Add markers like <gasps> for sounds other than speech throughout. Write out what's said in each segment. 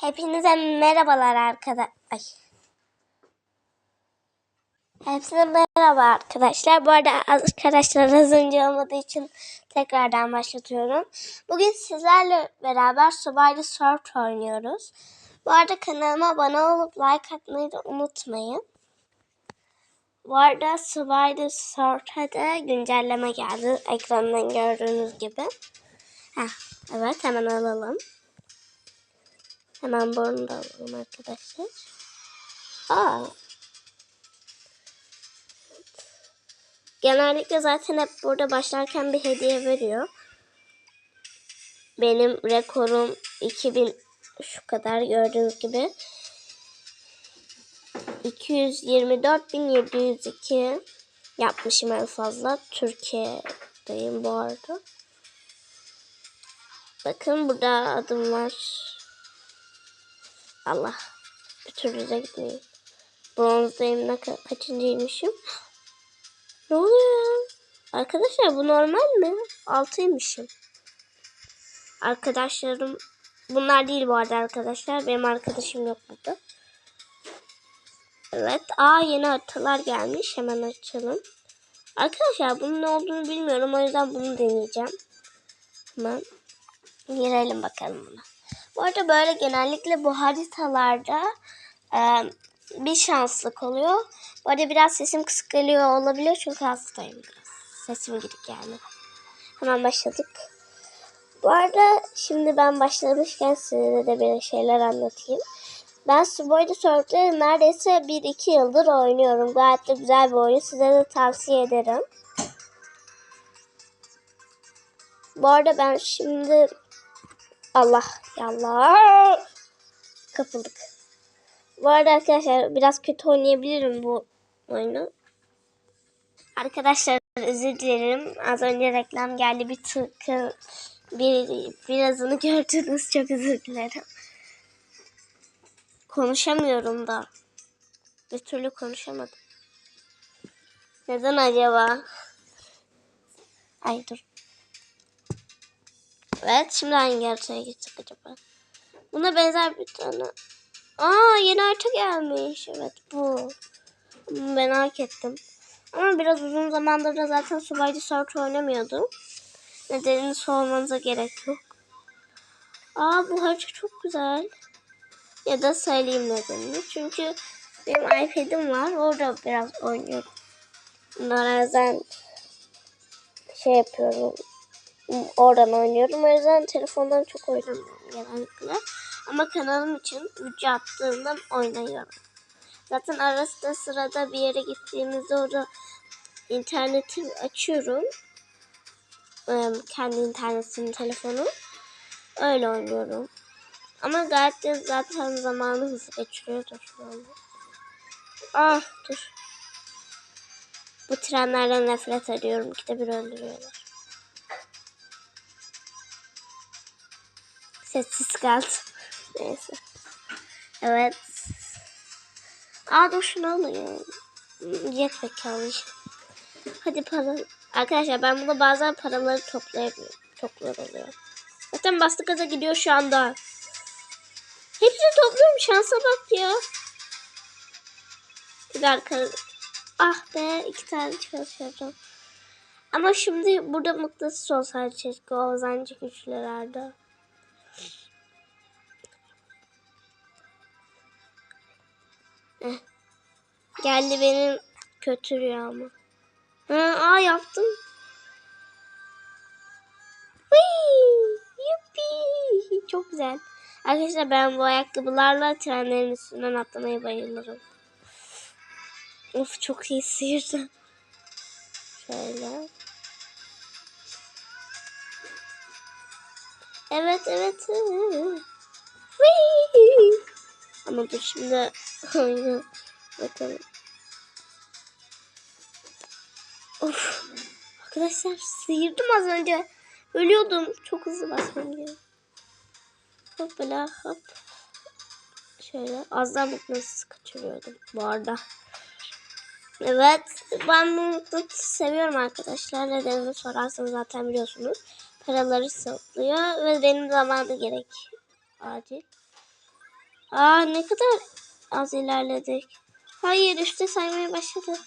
Hepinize merhabalar arkadaşlar. Hepsine merhaba arkadaşlar. Bu arada arkadaşlar az önce olmadığı için tekrardan başlatıyorum. Bugün sizlerle beraber Subway Surf oynuyoruz. Bu arada kanalıma abone olup like atmayı da unutmayın. Bu arada Subway Surf'e de güncelleme geldi. Ekrandan gördüğünüz gibi. Heh, evet hemen alalım. Hemen bunu da alalım arkadaşlar. Aa. Genellikle zaten hep burada başlarken bir hediye veriyor. Benim rekorum 2000 şu kadar gördüğünüz gibi. 224.702 yapmışım en fazla. Türkiye'deyim bu arada. Bakın burada adım var. Allah. Bir türlü de gitmeyeyim. Bronzdayım. Ne ka- kaçıncıymışım? Ne oluyor? Arkadaşlar bu normal mi? Altıymışım. Arkadaşlarım bunlar değil bu arada arkadaşlar. Benim arkadaşım yok burada. Evet. Aa yeni haritalar gelmiş. Hemen açalım. Arkadaşlar bunun ne olduğunu bilmiyorum. O yüzden bunu deneyeceğim. Hemen girelim bakalım buna. Bu arada böyle genellikle bu haritalarda e, bir şanslık oluyor. Bu arada biraz sesim kısık geliyor olabilir çünkü hastayım biraz. Sesim gidik yani. Hemen başladık. Bu arada şimdi ben başlamışken size de bir şeyler anlatayım. Ben Subway'da Surf'te neredeyse 1-2 yıldır oynuyorum. Gayet de güzel bir oyun. Size de tavsiye ederim. Bu arada ben şimdi Allah yallah kapıldık. Bu arada arkadaşlar biraz kötü oynayabilirim bu oyunu. Arkadaşlar özür dilerim. Az önce reklam geldi bir tıkı bir birazını gördünüz çok özür dilerim. Konuşamıyorum da. Bir türlü konuşamadım. Neden acaba? Ay dur. Evet şimdi hangi haritaya gitsek acaba? Buna benzer bir tane. Aa yeni harita gelmiş. Evet bu. Merak ettim. Ama biraz uzun zamandır da zaten Subway'da Surf oynamıyordum. Nedenini sormanıza gerek yok. Aa bu harita çok güzel. Ya da söyleyeyim nedenini. Çünkü benim iPad'im var. Orada biraz oynuyorum. Bazen şey yapıyorum oradan oynuyorum. O yüzden telefondan çok oynamıyorum genellikle. Ama kanalım için video attığımda oynayıyorum. Zaten arasında sırada bir yere gittiğimizde orada interneti açıyorum. Ee, Kendi internetim, telefonu. Öyle oynuyorum. Ama gayet de zaten zamanı hızlı geçiriyordur şu anda. Ah dur. Bu trenlerden nefret ediyorum. İkide bir öldürüyorlar. Sessiz kaldı. Neyse. Evet. Aa dur şunu alayım. Jetpack almış. Hadi para. Arkadaşlar ben burada bazen paraları toplayabiliyorum. Toplar oluyor. Zaten bastı gaza gidiyor şu anda. Hepsini topluyorum. Şansa bak ya. Bir dakika. Ah be iki tane çalışıyorum. Ama şimdi burada mıknatıs olsaydı keşke o zancı. Eh. Geldi benim kötü rüyama. Ha, aa yaptım. Yuppi! Çok güzel. Arkadaşlar ben bu ayakkabılarla trenlerin üstünden atlamayı bayılırım. Of çok iyi sıyırdı. Şöyle. Evet evet. Ama dur şimdi <laughs> bakalım. Of. Arkadaşlar sıyırdım az önce. Ölüyordum. Çok hızlı basmam gerekiyor. Hoppala hop. Şöyle az daha mıknatıs kaçırıyordum bu arada. Evet ben bu mıknatısı seviyorum arkadaşlar. Nedenini sorarsanız zaten biliyorsunuz. Paraları saplıyor ve benim zamanı gerek. Acil. Aa ne kadar az ilerledik. Hayır üstte saymaya başladı.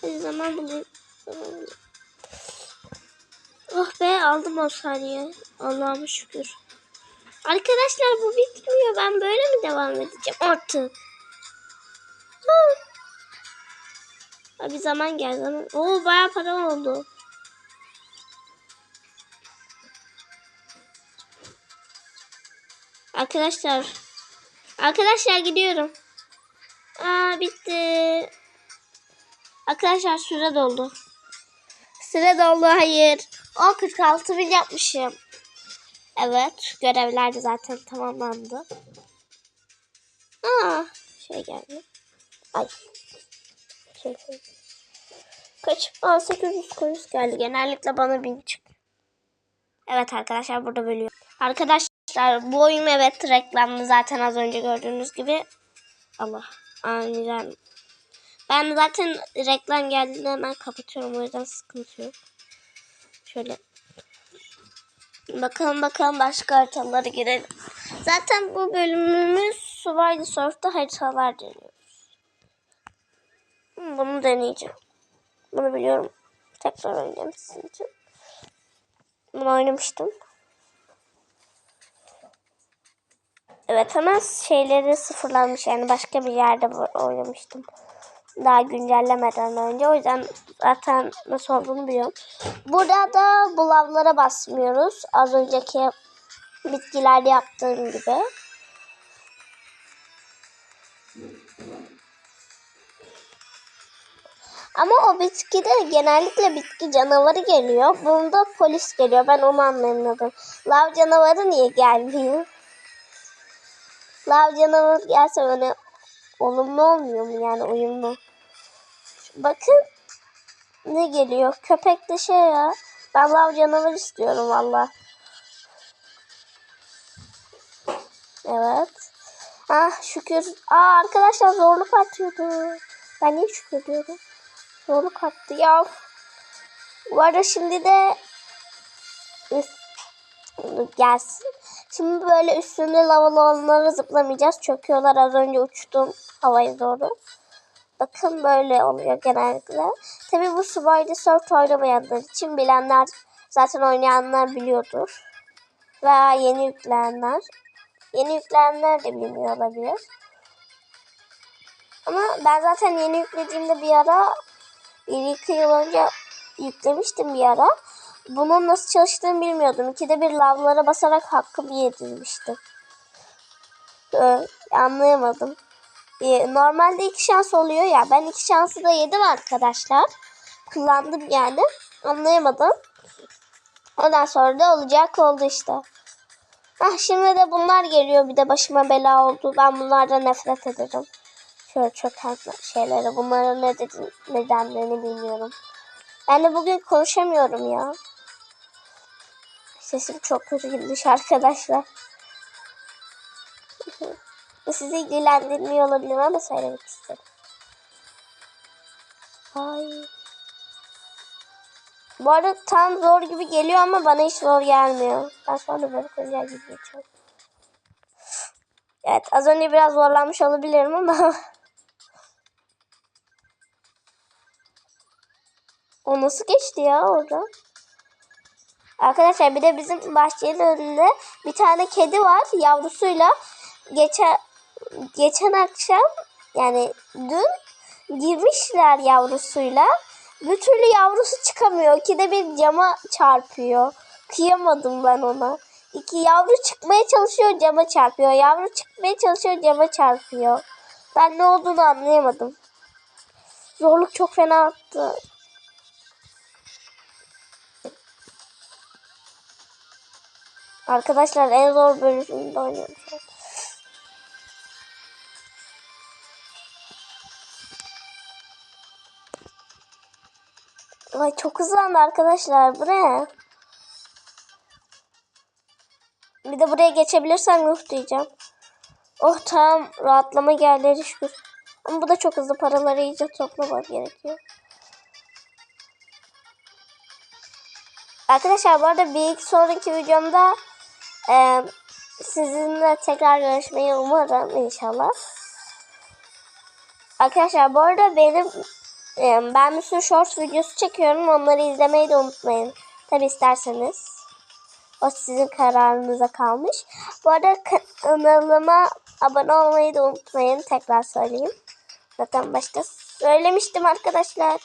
Hadi zaman bulayım. Bulayım. Oh be aldım o saniye. Allah'ıma şükür. Arkadaşlar bu bitmiyor. Ben böyle mi devam edeceğim artık? Ha, bir zaman geldi. Zaman. Oo bayağı para oldu. Arkadaşlar. Arkadaşlar gidiyorum. Aa bitti. Arkadaşlar süre doldu. Süre doldu hayır. O 46 bin yapmışım. Evet görevler de zaten tamamlandı. Aa şey geldi. Ay. Şey, şey. Kaç? Aa 800 koyuz geldi. Genellikle bana 1000 çıkıyor. Evet arkadaşlar burada bölüyor. Arkadaşlar bu oyun evet reklamlı zaten az önce gördüğünüz gibi. Allah aniden. Ben zaten reklam geldiğinde hemen kapatıyorum o yüzden sıkıntı yok. Şöyle. Bakalım bakalım başka haritalara girelim. Zaten bu bölümümüz Survivor Surf'ta haritalar deniyoruz. Bunu deneyeceğim. Bunu biliyorum. Tekrar oynayacağım sizin için. Bunu oynamıştım. Evet ama şeyleri sıfırlanmış yani başka bir yerde oynamıştım. Daha güncellemeden önce o yüzden zaten nasıl olduğunu biliyorum. Burada da bu lavlara basmıyoruz. Az önceki bitkilerde yaptığım gibi. Ama o bitkide genellikle bitki canavarı geliyor. Bunda polis geliyor. Ben onu anlamadım. Lav canavarı niye gelmiyor? Lav canavarı gelse öyle olumlu olmuyor mu yani uyumlu? Bakın ne geliyor? Köpek de şey ya. Ben lav canavar istiyorum valla. Evet. Ah şükür. Aa arkadaşlar zorluk atıyordu. Ben niye şükür diyorum? Zorluk attı ya. Bu arada şimdi de gelsin. Şimdi böyle üstünde lavalı olanları zıplamayacağız. Çöküyorlar az önce uçtum havaya doğru. Bakın böyle oluyor genellikle. Tabii bu Spider Surf oynamayanlar için bilenler zaten oynayanlar biliyordur. Veya yeni yükleyenler. Yeni yükleyenler de bilmiyor olabilir. Ama ben zaten yeni yüklediğimde bir ara bir iki yıl önce yüklemiştim bir ara. Bunun nasıl çalıştığını bilmiyordum. İkide bir lavlara basarak hakkımı yedirmiştim. Ee, anlayamadım. Ee, normalde iki şans oluyor ya. Ben iki şansı da yedim arkadaşlar. Kullandım yani. Anlayamadım. Ondan sonra da olacak oldu işte. Ah şimdi de bunlar geliyor. Bir de başıma bela oldu. Ben bunlardan nefret ederim. Şöyle çöken şeyleri. Bunların ne dedi, nedenlerini bilmiyorum. Ben de bugün konuşamıyorum ya. Sesim çok kötü gitmiş arkadaşlar. Sizi ilgilendirmiyor olabilir ama söylemek istedim. Ay. Bu arada tam zor gibi geliyor ama bana hiç zor gelmiyor. Ben sonra böyle kolay gibi geçiyorum. Evet az önce biraz zorlanmış olabilirim ama <laughs> o nasıl geçti ya orada? Arkadaşlar bir de bizim bahçenin önünde bir tane kedi var yavrusuyla geçen geçen akşam yani dün girmişler yavrusuyla. Bir türlü yavrusu çıkamıyor. İkide bir cama çarpıyor. Kıyamadım ben ona. İki yavru çıkmaya çalışıyor cama çarpıyor. Yavru çıkmaya çalışıyor cama çarpıyor. Ben ne olduğunu anlayamadım. Zorluk çok fena attı. Arkadaşlar en zor bölümünde oynuyorum. Şu an. Ay çok hızlandı arkadaşlar. Bu ne? Bir de buraya geçebilirsem yuh diyeceğim. Oh tamam rahatlama geldi şükür. Ama bu da çok hızlı paraları iyice toplamak gerekiyor. Arkadaşlar bu arada bir iki sonraki videomda e, sizinle tekrar görüşmeyi umarım inşallah. Arkadaşlar bu arada benim ben bir sürü short videosu çekiyorum. Onları izlemeyi de unutmayın. Tabi isterseniz. O sizin kararınıza kalmış. Bu arada kanalıma abone olmayı da unutmayın. Tekrar söyleyeyim. Zaten başta söylemiştim arkadaşlar.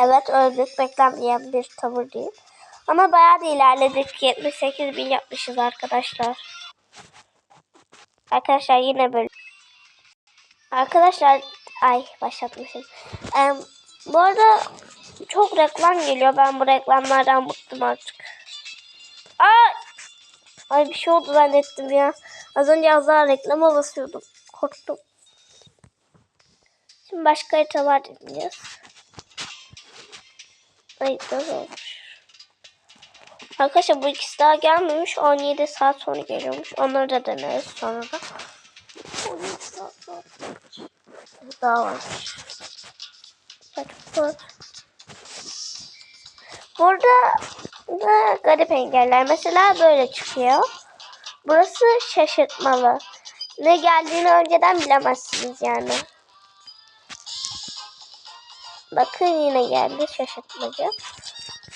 Evet öldük beklenmeyen bir tavır değil. Ama bayağı da ilerledik. 78 bin yapmışız arkadaşlar. Arkadaşlar yine böyle. Arkadaşlar ay başlatmışım. Ee, bu arada çok reklam geliyor. Ben bu reklamlardan bıktım artık. Ay! Ay bir şey oldu zannettim ya. Az önce az daha reklama basıyordum. Korktum. Şimdi başka haritalar deneyeceğiz. Ay nasıl olmuş? Arkadaşlar bu ikisi daha gelmemiş. 17 saat sonra geliyormuş. Onları da deneriz sonra da. 17 saat sonra. Daha varmış. Burada da garip engeller. Mesela böyle çıkıyor. Burası şaşırtmalı. Ne geldiğini önceden bilemezsiniz yani. Bakın yine geldi şaşırtmacı.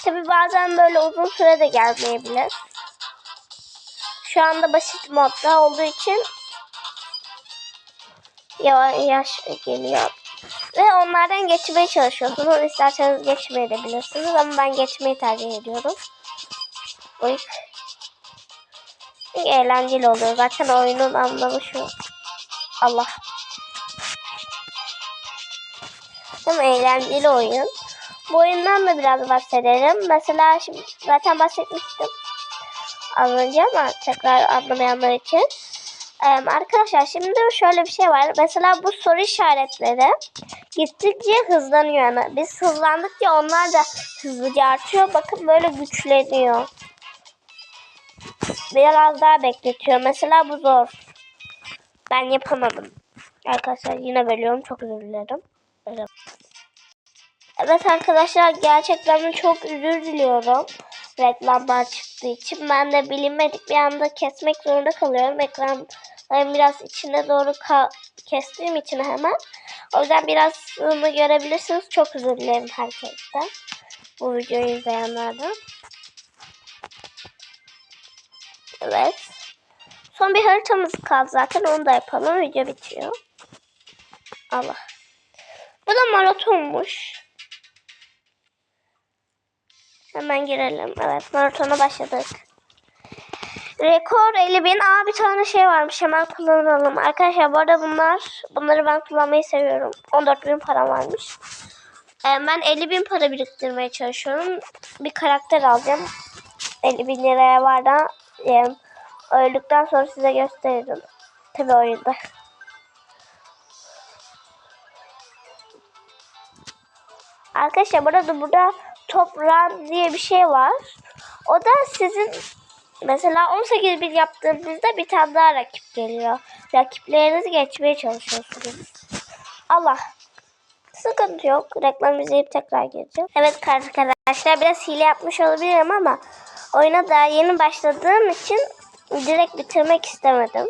Tabi bazen böyle uzun süre de gelmeyebilir. Şu anda basit modda olduğu için yavaş geliyor. Ve onlardan geçmeye çalışıyorsunuz. İsterseniz geçmeyebilirsiniz ama ben geçmeyi tercih ediyorum. Uyk. Eğlenceli oluyor. Zaten oyunun anlamı şu. Allah. Hem eğlenceli oyun. Bu oyundan da biraz bahsedelim. Mesela şimdi zaten bahsetmiştim az önce ama tekrar anlamayanlar için. Ee, arkadaşlar şimdi şöyle bir şey var. Mesela bu soru işaretleri gittikçe hızlanıyor. Yani biz hızlandıkça onlar da hızlıca artıyor. Bakın böyle güçleniyor. Biraz daha bekletiyor. Mesela bu zor. Ben yapamadım. Arkadaşlar yine bölüyorum. Çok özür dilerim. Evet. Arkadaşlar gerçekten de çok özür diliyorum. Reklamlar çıktığı için. Ben de bilinmedik bir anda kesmek zorunda kalıyorum. Ekranların biraz içine doğru kestiğim için hemen. O yüzden biraz bunu görebilirsiniz. Çok özür dilerim herkesten. Bu videoyu izleyenlerden. Evet. Son bir haritamız kaldı zaten. Onu da yapalım. Video bitiyor. Allah. Bu da maratonmuş. Hemen girelim. Evet maratona başladık. Rekor 50 bin. Aa bir tane şey varmış. Hemen kullanalım. Arkadaşlar bu arada bunlar bunları ben kullanmayı seviyorum. 14 bin para varmış. Ee, ben 50 bin para biriktirmeye çalışıyorum. Bir karakter alacağım. 50 bin liraya var da e, öldükten sonra size gösteririm. Tabi oyunda. Arkadaşlar burada burada top run diye bir şey var. O da sizin mesela 18 bir yaptığınızda bir tane daha rakip geliyor. Rakiplerinizi geçmeye çalışıyorsunuz. Allah. Sıkıntı yok. Reklam izleyip tekrar geleceğim. Evet arkadaşlar biraz hile yapmış olabilirim ama oyuna daha yeni başladığım için direkt bitirmek istemedim.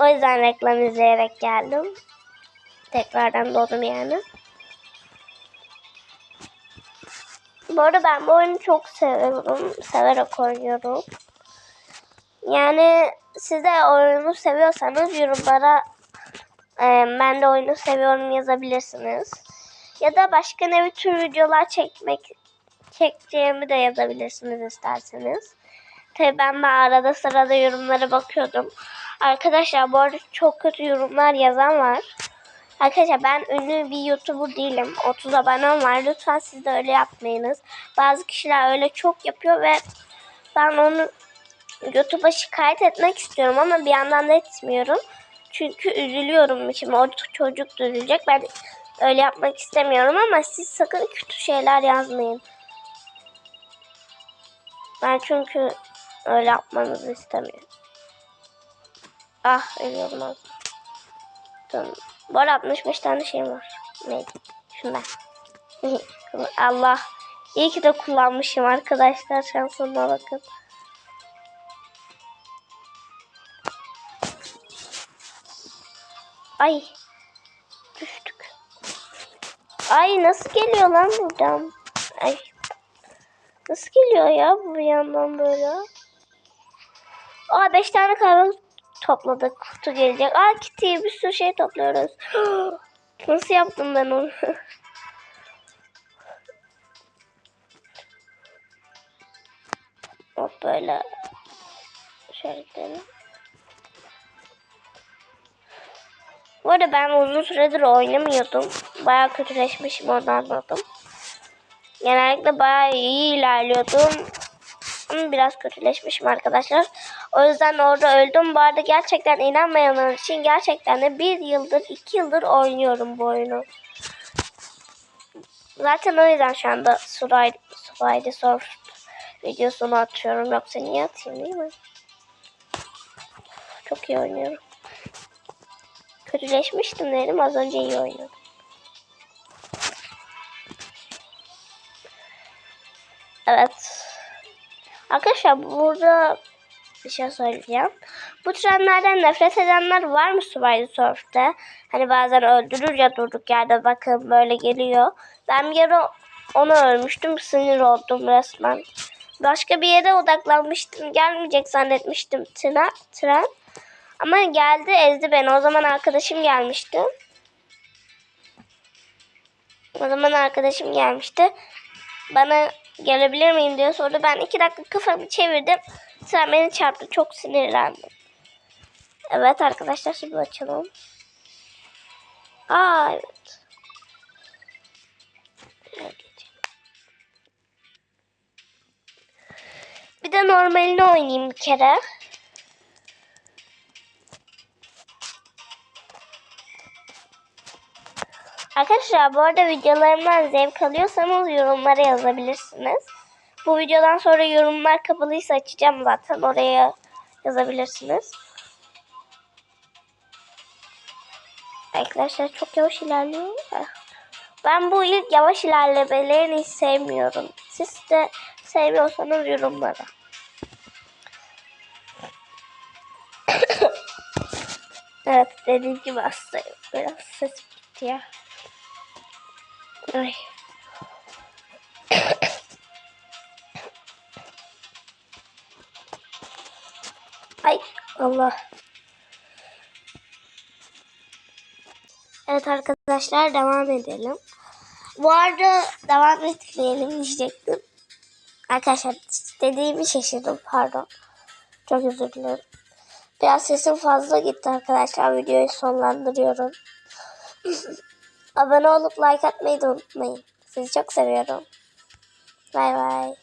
O yüzden reklam izleyerek geldim. Tekrardan doğdum yani. Bu arada ben bu oyunu çok seviyorum. Severek oynuyorum. Yani siz de oyunu seviyorsanız yorumlara e, ben de oyunu seviyorum yazabilirsiniz. Ya da başka ne tür videolar çekmek çekeceğimi de yazabilirsiniz isterseniz. Tabii ben de arada sırada yorumlara bakıyordum. Arkadaşlar bu arada çok kötü yorumlar yazan var. Arkadaşlar ben ünlü bir YouTuber değilim. 30 abonem var. Lütfen siz de öyle yapmayınız. Bazı kişiler öyle çok yapıyor ve ben onu YouTube'a şikayet etmek istiyorum ama bir yandan da etmiyorum. Çünkü üzülüyorum. Şimdi o çocuk da üzülecek. Ben öyle yapmak istemiyorum ama siz sakın kötü şeyler yazmayın. Ben çünkü öyle yapmanızı istemiyorum. Ah ölüyorum az. Tamam. Bu arada 65 tane şeyim var. Neydi? Şundan. <laughs> Allah. İyi ki de kullanmışım arkadaşlar. Şansıma bakın. Ay. Düştük. Ay nasıl geliyor lan buradan? Ay. Nasıl geliyor ya bu yandan böyle? Aa beş tane kahve topladık. Kutu gelecek. Aa Kitty bir sürü şey topluyoruz. <gasps> Nasıl yaptım ben onu? <laughs> Hop böyle. Şöyle gidelim. Bu arada ben uzun süredir oynamıyordum. Bayağı kötüleşmişim onu anladım. Genellikle bayağı iyi ilerliyordum. Ama biraz kötüleşmişim arkadaşlar. O yüzden orada öldüm. Bu arada gerçekten inanmayanlar için gerçekten de bir yıldır, iki yıldır oynuyorum bu oyunu. Zaten o yüzden şu anda Survivor Survivor Surf videosunu atıyorum. Yoksa niye atayım değil mi? Çok iyi oynuyorum. Kötüleşmiştim dedim az önce iyi oynadım. Evet. Arkadaşlar burada bir şey söyleyeceğim. Bu trenlerden nefret edenler var mı Survivor Surf'te? Hani bazen öldürür ya durduk yerde bakın böyle geliyor. Ben bir yere onu ölmüştüm sinir oldum resmen. Başka bir yere odaklanmıştım. Gelmeyecek zannetmiştim tren. tren. Ama geldi ezdi beni. O zaman arkadaşım gelmişti. O zaman arkadaşım gelmişti. Bana gelebilir miyim diye sordu. Ben iki dakika kafamı çevirdim. Sen beni çarptı. Çok sinirlendim. Evet arkadaşlar şimdi açalım. Aa evet. Bir de normalini oynayayım bir kere. Arkadaşlar bu arada videolarımdan zevk alıyorsanız yorumlara yazabilirsiniz. Bu videodan sonra yorumlar kapalıysa açacağım zaten oraya yazabilirsiniz. Arkadaşlar çok yavaş ilerliyor. Ben bu ilk yavaş ilerlemelerini hiç sevmiyorum. Siz de sevmiyorsanız yorumlara. <coughs> evet dediğim gibi hastayım. Biraz ses gitti ya. Ay. Ay Allah. Evet arkadaşlar devam edelim. Bu arada devam etmeyelim diyecektim. Arkadaşlar dediğimi şaşırdım pardon. Çok özür dilerim. Biraz sesim fazla gitti arkadaşlar. Videoyu sonlandırıyorum. <laughs> Abone olup like atmayı da unutmayın. Sizi çok seviyorum. Bay bay.